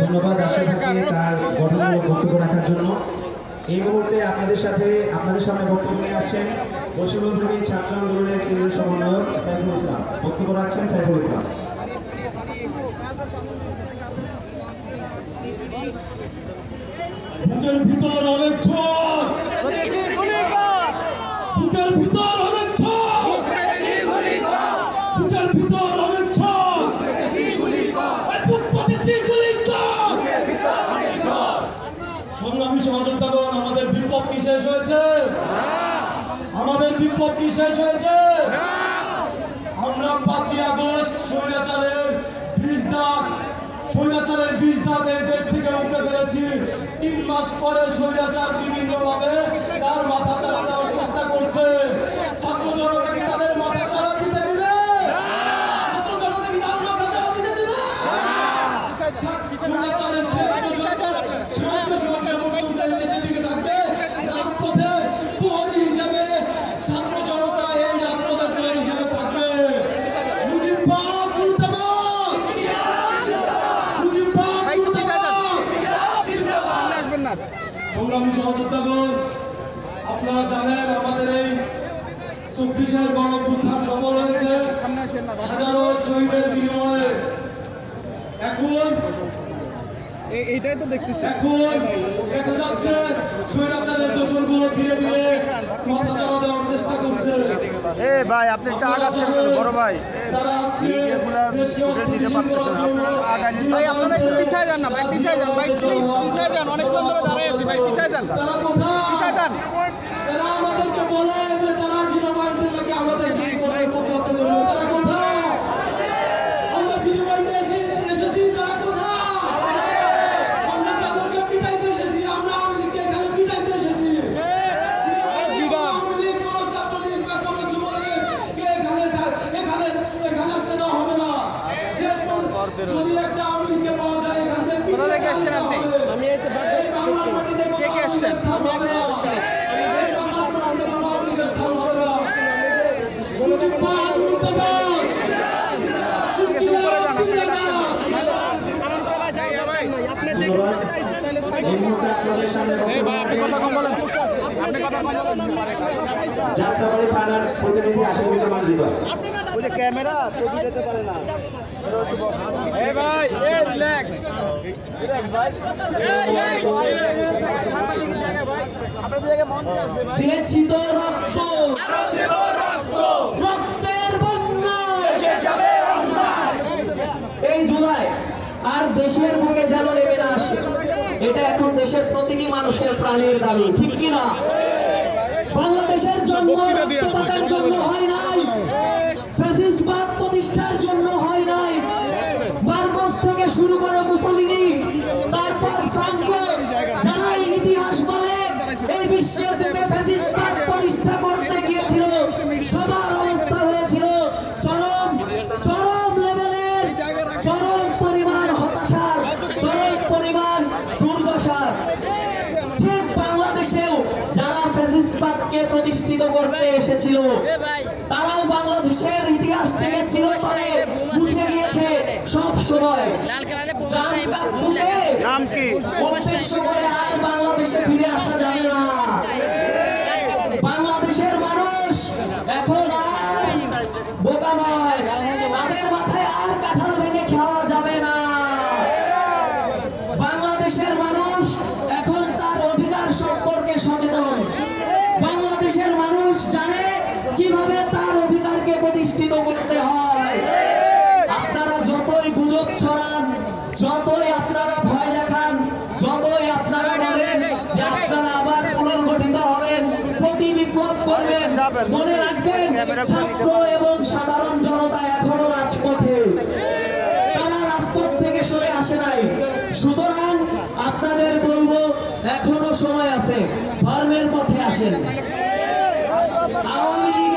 ধন্যবাদ আশরাফাকে তার গঠনমূলক বক্তব্য রাখার জন্য। এই মুহূর্তে আপনাদের সাথে আপনাদের সামনে বক্তব্য নিয়ে আসছেন পশ্চিমবঙ্গী ছাত্র আন্দোলনের কেন্দ্রীয় সমন্বয়ক সাইফুল ইসলাম। বক্তব্য রাখছেন সাইফুল ইসলাম। ভিতর অনেক ঝড় বুকের ভিতর অনেক ঝড় বুকের ভিতর অনেক ঝড় এই বুক পাতেছি গুলির দাগ। সংগ্রামী সহযোদ্ধাগণ আমাদের বিপ্লব কি শেষ হয়েছে কি শেষ হয়েছে। আমরা পাঁচই আগস্ট স্বৈরাচারের বিষ দাগ স্বৈরাচারের বিষ দাগ এই দেশ থেকে উঠে ফেলেছি। তিন মাস পরে স্বৈরাচার বিভিন্ন ভাবে তার মাথা চারা দেওয়ার চেষ্টা করছে। ছাত্র জনতা কি তাদের মাথা চারা দিতে দিবে? ছাত্র জনতা কি তার মাথা চারা দিতে দিবে? স্বৈরাচারের আপনারা জানেন আমাদের এই চব্বিশের গণপুত্থান সফল হয়েছে। হাজারো শহীদের বিনিময়ে। এখন এইটাই তো দেখতেছি। এখন দেখা যাচ্ছে স্বৈরাচারের দোষরগুলো ধীরে ধীরে মাথা চাড়া দেওয়ার চেষ্টা করছে। এ ভাই আপনি একটা আগাচ্ছেন বড় ভাই? তারা আজকে দেশকে অস্থিতিশীল করার জন্য ভাই আপনারা একটু পিছায় যান না ভাই পিছায় যান ভাই প্লিজ পিছায় যান অনেকক্ষণ ধরে দাঁড়ায় আছি ভাই পিছায় যান। তারা কোথায়? পিছায় যান তারা আমাদেরকে বলে যে তারা জিরো পয়েন্টে নাকি আমাদেরকে করতে জন্য তারা কোথায় আমরা জিরো পয়েন্টে এসে এসেছি তারা কোথায় আমরা তাদেরকে পিটাইতে এসেছি আমরা আমাদেরকে এখানে পিটাইতে এসেছি আওয়ামী লীগ, কোনো ছাত্রলীগ বা কোনো যুবলীগ কে এখানে থা- এখানে এখানে আসতে দেওয়া হবে না শেষ পর্যন্ত যদি একটা আওয়ামী লীগকে পাওয়া যায় এখান থেকে কোথা থেকে আসছেন আপনি? আমি এসে বাংলার মাটিতে কোনো কে কে আসছেন? আওয়ামী লীগের স্থান হবে না। এই বাংলার মাটিতে কোনো আওয়ামী লীগের স্থান হবে না। মুজিববাদ, মুর্দাবাদ। ইনকিলাব জিন্দাবাদ। ধন্যবাদ এই মুহূর্তে আপনাদের সামনে বক্তব্য রাখবেন আপনি কথা কম বলেন যাত্রাবাড়ি থানার প্রতিনিধি হৃদয় ওই যে ক্যামেরা ছবি দিতে পারে না। এ ভাই এ রিল্যাক্স রিল্যাক্স ভাই। আপনাদের জায়গায় মঞ্চ আছে ভাই। দিয়েছি তো রক্ত। রক্তের বন্যা। এই জুলাই আর দেশের বুকে যেন নেমে না আসে। এটা এখন দেশের প্রতিটি মানুষের প্রাণের দাবি ঠিক কিনা? বাংলাদেশের জন্ম জন্য হয় নাই। ফ্যাসিস্টবাদ প্রতিষ্ঠার জন্য হয় নাই। বাংলাদেশেও যারা ফ্যাসিস্টবাদকে প্রতিষ্ঠিত করতে এসেছিল তারাও বাংলাদেশের ইতিহাস থেকে চিরতরে মুছে গিয়েছে সব সময়। নাম কি? উদ্দেশ্য করে আর বাংলাদেশে ফিরে আসা যাবে না। বাংলাদেশের মানুষ এখন আর বোকা নয়। বাংলাদেশের মানুষ জানে কীভাবে তার অধিকারকে প্রতিষ্ঠিত করতে হয়। আপনারা যতই গুজব ছড়ান, যতই আপনারা ভয় দেখান, যতই আপনারা বলেন যে আপনারা আবার পুনর্গঠিত হবেন, প্রতি বিপ্লব করবেন, মনে রাখবেন ছাত্র এবং সাধারণ জনতা এখনও রাজপথে। তারা রাজপথ থেকে সরে আসে নাই। সুতরাং আপনাদের বলব এখনও সময় আছে ফার্মের পথে আসেন। আওয়ামী